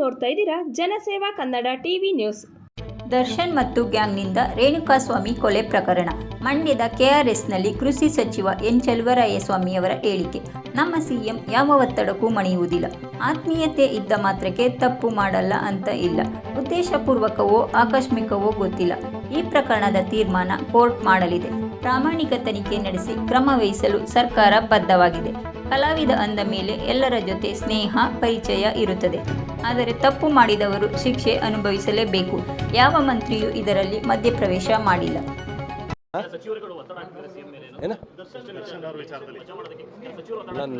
ನೋಡ್ತಾ ಇದ್ದೀರಾ? ಜನಸೇವಾ ಕನ್ನಡ ಟಿವಿ ನ್ಯೂಸ್. ದರ್ಶನ್ ಮತ್ತು ಗ್ಯಾಂಗ್ನಿಂದ ರೇಣುಕಾಸ್ವಾಮಿ ಕೊಲೆ ಪ್ರಕರಣ. ಮಂಡ್ಯದ ಕೆಆರ್ಎಸ್ನಲ್ಲಿ ಕೃಷಿ ಸಚಿವ ಎನ್. ಚೆಲುವರಾಯಸ್ವಾಮಿಯವರ ಹೇಳಿಕೆ. ನಮ್ಮ ಸಿಎಂ ಯಾವ ಒತ್ತಡಕ್ಕೂ ಮಣಿಯುವುದಿಲ್ಲ. ಆತ್ಮೀಯತೆ ಇದ್ದ ಮಾತ್ರಕ್ಕೆ ತಪ್ಪು ಮಾಡಲ್ಲ ಅಂತ ಇಲ್ಲ. ಉದ್ದೇಶಪೂರ್ವಕವೋ ಆಕಸ್ಮಿಕವೋ ಗೊತ್ತಿಲ್ಲ. ಈ ಪ್ರಕರಣದ ತೀರ್ಮಾನ ಕೋರ್ಟ್ ಮಾಡಲಿದೆ. ಪ್ರಾಮಾಣಿಕ ತನಿಖೆ ನಡೆಸಿ ಕ್ರಮ ವಹಿಸಲು ಸರ್ಕಾರ ಬದ್ಧವಾಗಿದೆ. ಕಲಾವಿದ ಅಂದ ಮೇಲೆ ಎಲ್ಲರ ಜೊತೆ ಸ್ನೇಹ ಪರಿಚಯ ಇರುತ್ತದೆ. ಆದರೆ ತಪ್ಪು ಮಾಡಿದವರು ಶಿಕ್ಷೆ ಅನುಭವಿಸಲೇಬೇಕು. ಯಾವ ಮಂತ್ರಿಯೂ ಇದರಲ್ಲಿ ಮಧ್ಯಪ್ರವೇಶ ಮಾಡಿಲ್ಲ. ಏನ?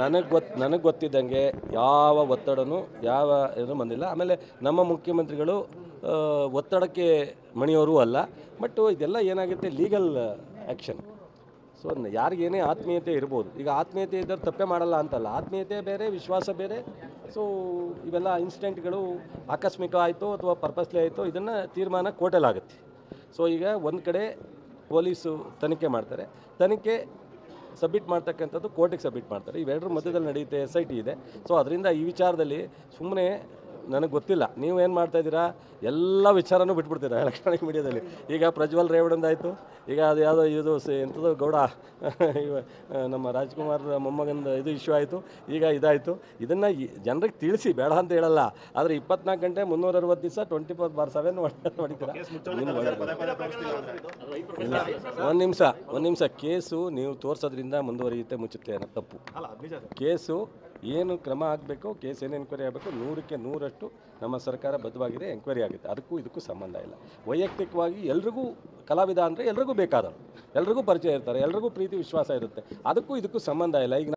ನನಗೆ ಗೊತ್ತು ನನಗೆ ಗೊತ್ತಿದ್ದಂಗೆ ಯಾವ ಒತ್ತಡನೂ ಯಾವ ಏನೂ ಬಂದಿಲ್ಲ. ಆಮೇಲೆ ನಮ್ಮ ಮುಖ್ಯಮಂತ್ರಿಗಳು ಒತ್ತಡಕ್ಕೆ ಮಣಿಯೋರು ಅಲ್ಲ. ಬಟ್ ಇದೆಲ್ಲ ಏನಾಗುತ್ತೆ ಲೀಗಲ್ ಆ್ಯಕ್ಷನ್ ಸೊ ಯಾರಿಗೇನೇ ಆತ್ಮೀಯತೆ ಇರ್ಬೋದು, ಈಗ ಆತ್ಮೀಯತೆ ಇದ್ದರೆ ತಪ್ಪೇ ಮಾಡಲ್ಲ ಅಂತಲ್ಲ, ಆತ್ಮೀಯತೆ ಬೇರೆ, ವಿಶ್ವಾಸ ಬೇರೆ. ಸೊ ಇವೆಲ್ಲ ಇನ್ಸಿಡೆಂಟ್ಗಳು ಆಕಸ್ಮಿಕ ಆಯಿತು ಅಥವಾ ಪರ್ಪಸ್ಲಿ ಆಯಿತು, ಇದನ್ನು ತೀರ್ಮಾನ ಕೋರ್ಟಲ್ಲಾಗುತ್ತೆ ಸೊ ಈಗ ಒಂದು ಕಡೆ ಪೊಲೀಸು ತನಿಖೆ ಮಾಡ್ತಾರೆ. ತನಿಖೆ ಸಬ್ಮಿಟ್ ಮಾಡ್ತಕ್ಕಂಥದ್ದು ಕೋರ್ಟಿಗೆ ಸಬ್ಮಿಟ್ ಮಾಡ್ತಾರೆ. ಇವೆರಡರ ಮಧ್ಯದಲ್ಲಿ ನಡೆಯುತ್ತೆ ಎಸ್ ಐ ಟಿ ಇದೆ. ಸೊ ಅದರಿಂದ ಈ ವಿಚಾರದಲ್ಲಿ ಸುಮ್ಮನೆ ನನಗೆ ಗೊತ್ತಿಲ್ಲ. ನೀವು ಏನು ಮಾಡ್ತಾಯಿದ್ದೀರಾ ಎಲ್ಲ ವಿಚಾರನೂ ಬಿಟ್ಬಿಡ್ತೀರಾ ಎಲೆಕ್ಟ್ರಾನಿಕ್ ಮೀಡಿಯಾದಲ್ಲಿ ಈಗ ಪ್ರಜ್ವಲ್ ರೇವಡಂದಾಯಿತು ಈಗ ಅದು ಯಾವುದೋ ಇದು ಸ- ಎಂಥದ್ದು ಗೌಡ ನಮ್ಮ ರಾಜ್ಕುಮಾರ್ ಮೊಮ್ಮಗಂದು ಇದು ಇಶ್ಯೂ ಆಯಿತು. ಈಗ ಇದಾಯಿತು. ಇದನ್ನು ಜನರಿಗೆ ತಿಳಿಸಿ ಬೇಡ ಅಂತ ಹೇಳಲ್ಲ. ಆದರೆ ಇಪ್ಪತ್ನಾಲ್ಕು ಗಂಟೆ ಮುನ್ನೂರ ಅರವತ್ತು ದಿವಸ ಟ್ವೆಂಟಿ ಫೋರ್ ಬಾರ್ ಸೆವೆನ್ ಹೊಡಿತೀರಾ ಇಲ್ಲ. ಒಂದು ನಿಮಿಷ ಒಂದು ನಿಮಿಷ. ಕೇಸು ನೀವು ತೋರಿಸೋದ್ರಿಂದ ಮುಂದುವರಿಯುತ್ತೆ ಮುಚ್ಚುತ್ತೆ ಅನ್ನೋ ತಪ್ಪು. ಕೇಸು ಏನು ಕ್ರಮ ಆಗಬೇಕು, ಕೇಸ್ ಏನು ಎನ್ಕ್ವೈರಿ ಆಗಬೇಕು, ನೂರಕ್ಕೆ ನೂರಷ್ಟು ನಮ್ಮ ಸರ್ಕಾರ ಬದ್ಧವಾಗಿದೆ ಎಂಕ್ವೈರಿ ಆಗುತ್ತೆ. ಅದಕ್ಕೂ ಇದಕ್ಕೂ ಸಂಬಂಧ ಇಲ್ಲ. ವೈಯಕ್ತಿಕವಾಗಿ ಎಲ್ರಿಗೂ ಕಲಾವಿದ ಅಂದರೆ ಎಲ್ರಿಗೂ ಬೇಕಾದರು ಎಲ್ರಿಗೂ ಪರಿಚಯ ಇರ್ತಾರೆ, ಎಲ್ರಿಗೂ ಪ್ರೀತಿ, ವಿಶ್ವಾಸ ಇರುತ್ತೆ. ಅದಕ್ಕೂ ಇದಕ್ಕೂ ಸಂಬಂಧ ಇಲ್ಲ. ಈಗ